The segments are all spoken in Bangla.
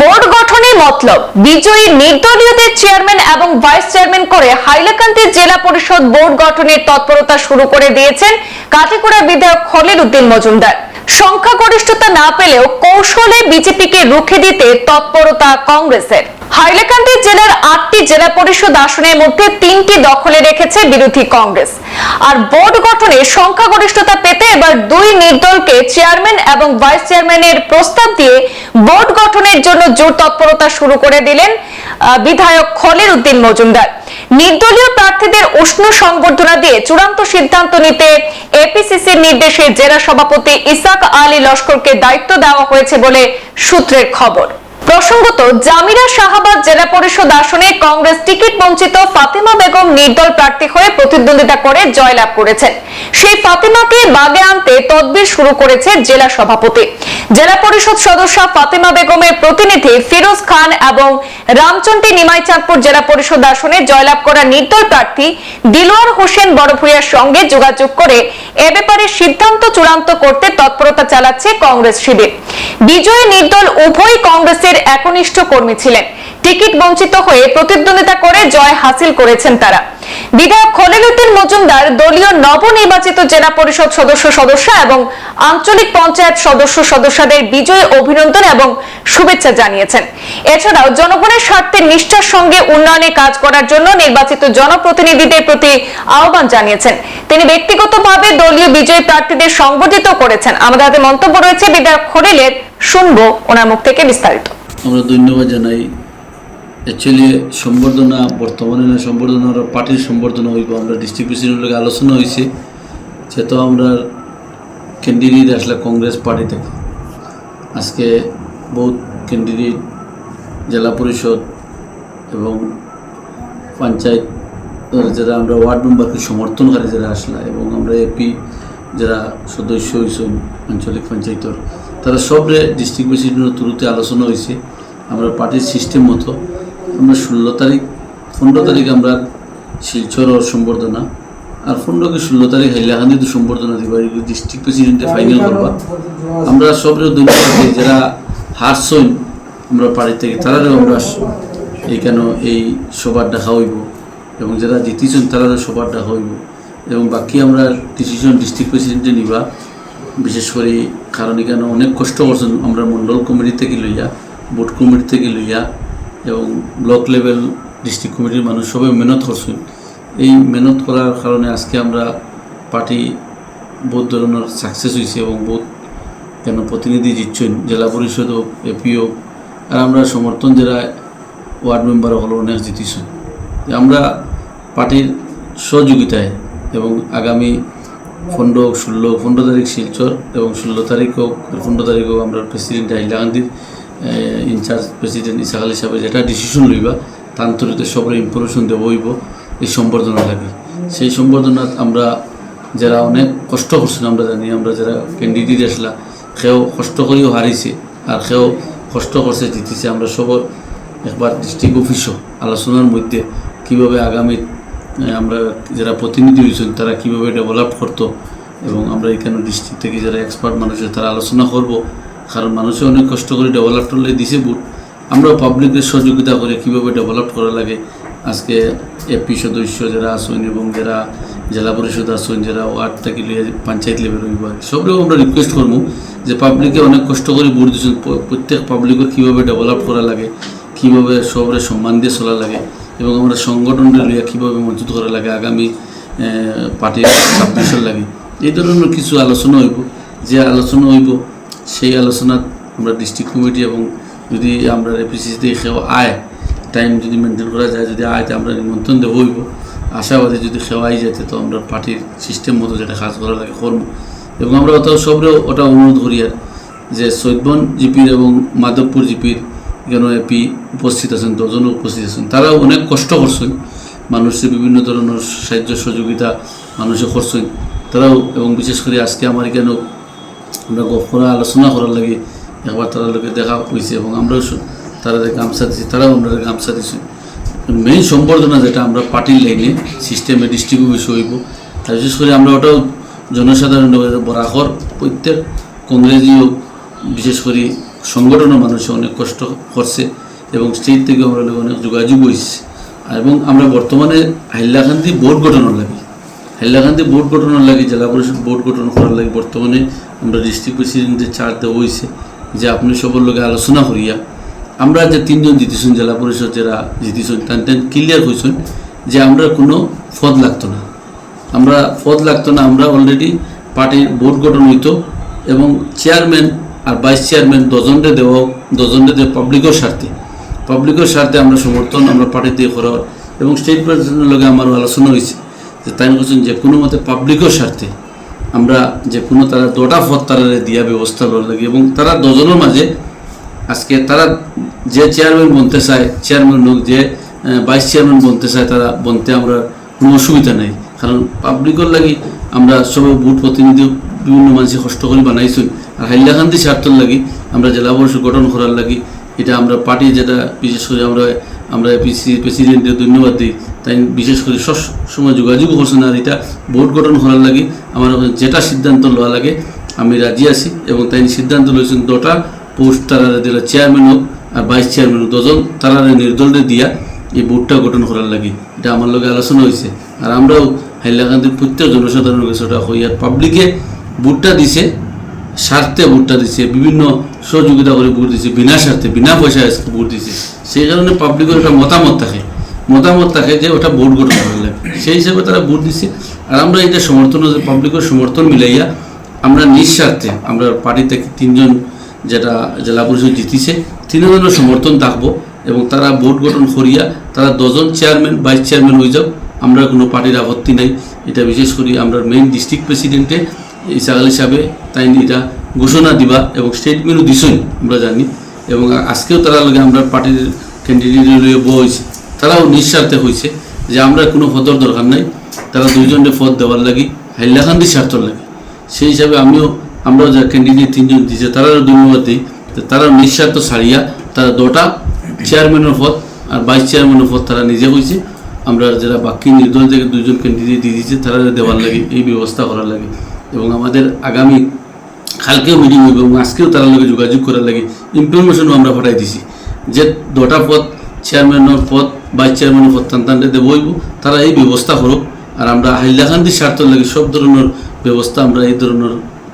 বোর্ড গঠনে মতলব। বিজয়ী নির্দলীয়দের চেয়ারম্যান এবং ভাইস চেয়ারম্যান করে হাইলাকান্দি জেলা পরিষদ বোর্ড গঠনের তৎপরতা শুরু করে দিয়েছেন কাটিকুড়া বিধায়ক খলিল উদ্দিন মজুমদার। সংখ্যাগরিষ্ঠতা না পেলেও কৌশলে বিজেপিকে রুখে দিতে তৎপরতা কংগ্রেসের। হাইলাকান্দি জেলার আটটি জেলা পরিষদ আসনের মধ্যে তিনটি দখলে রেখেছে বিরোধী কংগ্রেস। আর বোর্ড গঠনে সংখ্যাগরিষ্ঠতা পেতে এবার দুই নির্দলকে চেয়ারম্যান এবং ভাইস চেয়ারম্যানের প্রস্তাব দিয়ে বোর্ড গঠনের জন্য জোর তৎপরতা শুরু করে দিলেন বিধায়ক খলিল উদ্দিন মজুমদার। নির্দলীয় প্রার্থীদের উষ্ণ সংবর্ধনা দিয়ে চূড়ান্ত সিদ্ধান্ত নিতে এপিসিসির নির্দেশে জেলা সভাপতি ইসাক আলী লস্করকে দায়িত্ব দেওয়া হয়েছে বলে সূত্রের খবর। প্রসঙ্গত, জামিরা শাহাবাদ জেলা পরিষদ আসনে কংগ্রেস টিকিট বঞ্চিত ফাতিমা বেগম নির্দল প্রার্থী হয়ে প্রতিদ্বন্দ্বিতা করে জয়লাভ করেছেন। সেই ফাতিমাকে বাগে আনতে তদবির শুরু করেছে জেলা সভাপতি। জেলা পরিষদ সদস্য ফাতেমা বেগমের প্রতিনিধি ফিরোজ খান এবং রামচন্ডী নিমাইচাঁদপুর জেলা পরিষদ আসনে জয়লাভ করা নির্দল প্রার্থী দিলোয়ার হোসেন বড়ভূয়ার সঙ্গে যোগাযোগ করে এ ব্যাপারে সিদ্ধান্ত চূড়ান্ত করতে তৎপরতা চালাচ্ছে কংগ্রেস শিবির। বিজয়ী নির্দল উভয় কংগ্রেসের একনিষ্ঠ কর্মী ছিলেন। টিকিট বঞ্চিত হয়ে প্রতিদ্বন্দ্বিতা করে জয় হাসিল করেছেন তারা। বিধায়ক খলিল উদ্দিন মজুমদার দলীয় নবনির্বাচিত জেলা পরিষদ সদস্য সদস্য এবং আঞ্চলিক পঞ্চায়েত সদস্য সদস্যদের বিজয় অভিনন্দন এবং শুভেচ্ছা জানিয়েছেন। এছাড়াও জনগণের স্বার্থে নিষ্ঠার সঙ্গে উন্নয়নে কাজ করার জন্য নির্বাচিত জনপ্রতিনিধিদের প্রতি আহ্বান জানিয়েছেন। তিনি ব্যক্তিগতভাবে দলীয় বিজয়ী প্রার্থীদের সংবর্ধিত করেছেন। আমাদের হাতে মন্তব্য রয়েছে, বিধায়ক খলিলের, শুনব ওনার মুখ থেকে বিস্তারিত। আমরা ধন্যবাদ জানাই অ্যাকচুয়ালি সম্বর্ধনা, বর্তমানে না সম্বর্ধনা পার্টির সম্বর্ধনা হইব। আমরা ডিস্ট্রিক্ট প্রেসিডেন্টের লগে আলোচনা হয়েছে যেহেতু আমরা ক্যান্ডিডেট আসলে কংগ্রেস পার্টি থেকে। আজকে বহুত ক্যান্ডিডেট জেলা পরিষদ এবং পঞ্চায়েত যারা আমরা ওয়ার্ড মেম্বারকে সমর্থনকারী যারা আসলা এবং আমরা এপি যারা সদস্য হয়েছেন আঞ্চলিক পঞ্চায়েতর, তারা সবরে ডিস্ট্রিক্ট প্রেসিডেন্টের থ্রুতে আলোচনা হয়েছে আমরা পার্টির সিস্টেম মতো আমরা ষোলো তারিখ পনেরো তারিখ আমরা শিলচর সম্বর্ধনা। আর পনেরো কি ষোলো তারিখ হাইলাকান্দি তো সম্বর্ধনা দিবা ডিস্ট্রিক্ট প্রেসিডেন্টে ফাইনাল করবা। আমরা সবরে ধন্যবাদ দিই যারা হারছইন আমরা পার্টি থেকে তারাও আমরা এই কেন এই সবার দেখা হইব। এবং যারা জিতিছেন তারাও সবার দেখা হইব। এবং বাকি আমরা ডিসিশন ডিস্ট্রিক্ট প্রেসিডেন্টে নিবা। বিশেষ করে কারণ এখানে অনেক কষ্ট করছেন আমরা মন্ডল কমিটি থেকে লইয়া বোর্ড কমিটি থেকে লইয়া। এবং ব্লক লেভেল ডিস্ট্রিক্ট কমিটির মানুষ সবাই মেহনত করছেন। এই মেহনত করার কারণে আজকে আমরা পার্টি বহুত ধরনের সাকসেস হয়েছে এবং বহুত কেন প্রতিনিধি জিতছেন, জেলা পরিষদ হোক এপি হোক, আর আমরা সমর্থন যারা ওয়ার্ড মেম্বার হলো অনেক জিতিছেন। আমরা পার্টির সহযোগিতায় এবং আগামী পনেরো ষোলো পনেরো তারিখ শিলচর এবং ষোলো তারিখ হোক, পনেরো তারিখ হোক আমরা president হাইলাকান্দির in charge president Isak Ali সাহেব, যেটা ডিসিশন লইবা তান্তরিতে সবার ইনফরমেশন দেব হইব, এই সম্বর্ধনা লাগে। সেই সম্বর্ধনাত আমরা যারা অনেক কষ্ট করছেন, আমরা জানি, আমরা যারা ক্যান্ডিডেট আসলা, সেও কষ্ট করেও হারিয়েছে আর সেও কষ্ট করছে, জিতেছে। আমরা সবর একবার ডিস্ট্রিক্ট অফিসও আলোচনার মধ্যে কীভাবে আগামী আমরা যারা প্রতিনিধি হয়েছেন তারা কীভাবে ডেভেলপ করতো, এবং আমরা এখানে ডিস্ট্রিক্ট থেকে যারা এক্সপার্ট মানুষ তারা আলোচনা করব। কারণ মানুষে অনেক কষ্ট করে ডেভেলপ করলে দিছে বুট আমরাও পাবলিকের সহযোগিতা করে কীভাবে ডেভেলপ করা লাগে? আজকে এপি সদস্য যারা আসুন এবং যারা জেলা পরিষদ আসুন যারা ওয়ার্ড থেকে লিয়ে পঞ্চায়েত লেভেল হইব সবরেও আমরা রিকোয়েস্ট করব যে পাবলিকে অনেক কষ্ট করে ভোট দিচ্ছেন প্রত্যেক পাবলিকের কীভাবে ডেভেলপ করা লাগে, কীভাবে সবরে সম্মান দিয়ে চলা লাগে, এবং আমরা সংগঠনটা লিয়া কীভাবে মজবুত করা লাগে, আগামী পার্টির লাগে। এই ধরনের কিছু আলোচনা হইব। যে আলোচনা হইব সেই আলোচনাত আমরা ডিস্ট্রিক্ট কমিটি এবং যদি আমরা এপিসিসিতে সেও আয় টাইম যদি মেনটেন করা যায়, যদি আয় তা আমরা নিমন্ত্রণ দেবো, হইব। আশাবাদী যদি সেওয়াই যেতে তো আমরা পার্টির সিস্টেম মতো যেটা কাজ করা লাগে কর্ম এবং আমরা ওটাও সবরে ওটা অনুরোধ করি আর যে সৈদবন জিপির এবং মাধবপুর জিপির কেন এপি উপস্থিত আছেন দশজনও উপস্থিত আছেন, তারাও অনেক কষ্ট করছেন। মানুষের বিভিন্ন ধরনের সাহায্য সহযোগিতা মানুষে করছেন, তারাও এবং বিশেষ করে আজকে আমার এখানে আমরা গপ করা আলোচনা করার লাগে একবার তারা লোকে দেখা হয়েছে এবং আমরাও তারা গামছা দিচ্ছি তারাও আমরা গামছা দিচ্ছি মেইন সম্বর্ধনা যেটা, আমরা পার্টির লাইনে সিস্টেমে বিষয় হইব। আর বিশেষ করে আমরা ওটাও জনসাধারণ বরাকর প্রত্যেক কংগ্রেসীয়, বিশেষ করে সংগঠনের মানুষ অনেক কষ্ট করছে এবং স্টেট থেকে আমরা অনেক যোগাযোগ হয়েছে এবং আমরা বর্তমানে হাইলাকান্দি বোর্ড গঠনের লাগে। হাইলাকান্দি বোর্ড গঠনের লাগে, জেলা পরিষদ বোর্ড গঠন করার লাগে বর্তমানে আমরা ডিস্ট্রিক্ট প্রেসিডেন্টের চার দেওয়া হয়েছে যে আপনি সবার লগে আলোচনা করিয়া আমরা যে তিনজন জিতেছেন জেলা পরিষদ যারা জিতেছেন তান তেন ক্লিয়ার হয়েছেন যে আমরা কোনো পদ লাগতো না। আমরা পদ লাগতো না, আমরা অলরেডি পার্টির বোর্ড গঠন হইতো এবং চেয়ারম্যান আর ভাইস চেয়ারম্যান দজনরে দেওয়া দজনরে দেওয়া পাবলিকের স্বার্থে। পাবলিকের স্বার্থে আমরা সমর্থন আমরা পার্টি দিয়ে করা এবং স্টেট প্রেসিডেন্টের লগে আমারও আলোচনা হয়েছে যে তাই বলছেন যে কোনো মতে পাবলিকের স্বার্থে। আমরা যে কোনো তারা দোটা পদ তারা দিয়া ব্যবস্থা করা লাগে এবং তারা দজনের মাঝে আজকে তারা যে চেয়ারম্যান বনতে চায় চেয়ারম্যান হোক যে ভাইস চেয়ারম্যান বনতে চায়, তারা বনতে আমরা কোনো অসুবিধা নেই। কারণ পাবলিকের লাগি আমরা সবাই বুথ প্রতিনিধি বিভিন্ন মানুষের কষ্ট করে বানাইছি আর হাইলাকান্দি স্বার্থর লাগি আমরা জেলা পরিষদ গঠন করার লাগি এটা আমরা পার্টি যেটা বিশেষ করে আমরা আমরা পিসি প্রেসিডেন্টের ধন্যবাদ দিই। তাই বিশেষ করে সব সময় যোগাযোগ করছেন আর এটা বোর্ড গঠন করার লাগি আমার যেটা সিদ্ধান্ত লওয়া লাগে। আমি রাজি আছি এবং তাই সিদ্ধান্ত লইছেন দুটা, পোস্ট তারা দিল চেয়ারম্যান হোক আর ভাইস চেয়ারম্যান হোক দুজন তারা নির্দলে দিয়া এই বোর্ডটা গঠন করার লাগে। এটা আমার লগে আলোচনা হয়েছে আর আমরাও হাইলাকান্দির প্রত্যেক জনসাধারণের কাছে ওটা হই আর পাবলিকে ভোটটা দিছে। স্বার্থে ভোটটা দিছে, বিভিন্ন সহযোগিতা করে ভোট দিছে, বিনা স্বার্থে, বিনা পয়সায় ভোট দিছে। সেই কারণে পাবলিকের একটা মতামত থাকে। মতামত থাকে যে ওটা ভোট গঠন করার লাগে। সেই হিসাবে তারা ভোট দিছে। আর আমরা এটা সমর্থন পাবলিকের সমর্থন মিলাইয়া আমরা নিঃস্বার্থে আমরা পার্টি থেকে তিনজন যেটা জেলা পরিষদ জিতিছে, তিনজনের সমর্থন থাকব এবং তারা ভোট গঠন করিয়া তারা দজন চেয়ারম্যান ভাইস চেয়ারম্যান হয়ে যাও। আমরা কোনো পার্টির আপত্তি নাই। এটা বিশেষ করি আমরা মেইন ডিস্ট্রিক্ট প্রেসিডেন্টে ইসাগাল হিসাবে তাই এটা ঘোষণা দিবা এবং স্টেটমেন্টও দিছই আমরা জানি এবং আজকেও তারা লগে আমরা পার্টির ক্যান্ডিডেট বইছে তারাও নিঃস্বার্থে হয়েছে যে আমরা কোনো পদর দরকার নাই। তারা দুইজনের পদ দেওয়ার লাগি, হাইলাকান্দি স্বার্থর লাগে। সেই হিসাবে আমিও, আমরাও যা ক্যান্ডিডেট তিনজন দিয়েছে তারাও ধন্যবাদ দিই তারা নিঃস্বার্থ ছাড়িয়া তারা দুটা চেয়ারম্যানের পদ আর ভাইস চেয়ারম্যানের পদ তারা নিজে হয়েছে আমরা যারা বাকি নির্দল থেকে দুজন ক্যান্ডিডেট দিয়ে দিয়েছে তারা দেওয়ার লাগে, এই ব্যবস্থা করার লাগে। এবং আমাদের আগামী কালকেও মিটিং হইব এবং আজকেও তার লগে যোগাযোগ করার লাগে ইনফরমেশনও আমরা পাঠাই দিছি। যে দুটা পদ চেয়ারম্যানের পদ ভাইস চেয়ারম্যানের পদ, টানটানটে দেব হইব, তারা এই ব্যবস্থা করুক। আর আমরা হাইলাকান্দি স্বার্থর লাগে সব ধরনের ব্যবস্থা আমরা এই ধরনের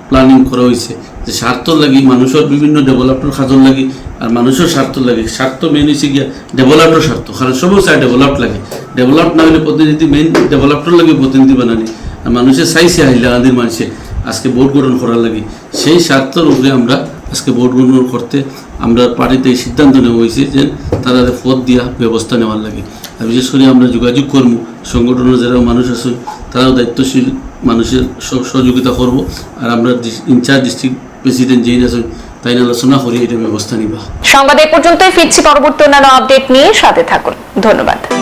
প্ল্যানিং করা হয়েছে যে স্বার্থ লাগি মানুষের বিভিন্ন ডেভেলপমেন্ট খাজর লাগি আর মানুষের স্বার্থ লাগে। স্বার্থ মেন হয়েছে গিয়া ডেভেলপের স্বার্থ। কারণ সব চাই ডেভেলপ লাগে। ডেভেলপ না হলে প্রতিনিধি মেইন ডেভেলপটার লাগে প্রতিনিধি বানানি। মানুষে চাইছে হাইলাকান্দির মানুষে আজকে ভোট গ্রহণ করার লাগে। সেই স্বার্থের উপরে আমরা আজকে ভোট গ্রহণ করতে আমরা পার্টিতে সিদ্ধান্ত নেওয়া হয়েছে যে তারা পদ দিয়া ব্যবস্থা নেওয়ার লাগে। আর বিশেষ করে আমরা যোগাযোগ করব, সংগঠনের যারা মানুষ আছে তারাও দায়িত্বশীল, মানুষের সহ- সহযোগিতা করব। আর আমরা ইনচার্জ ডিস্ট্রিক্ট প্রেসিডেন্ট যেই আছেন তাই আলোচনা করি, এটা ব্যবস্থা নিবা। সংবাদ এ পর্যন্তই, ফিরছি পরবর্তী অন্যান্য আপডেট নিয়ে সাথে থাকুন। ধন্যবাদ।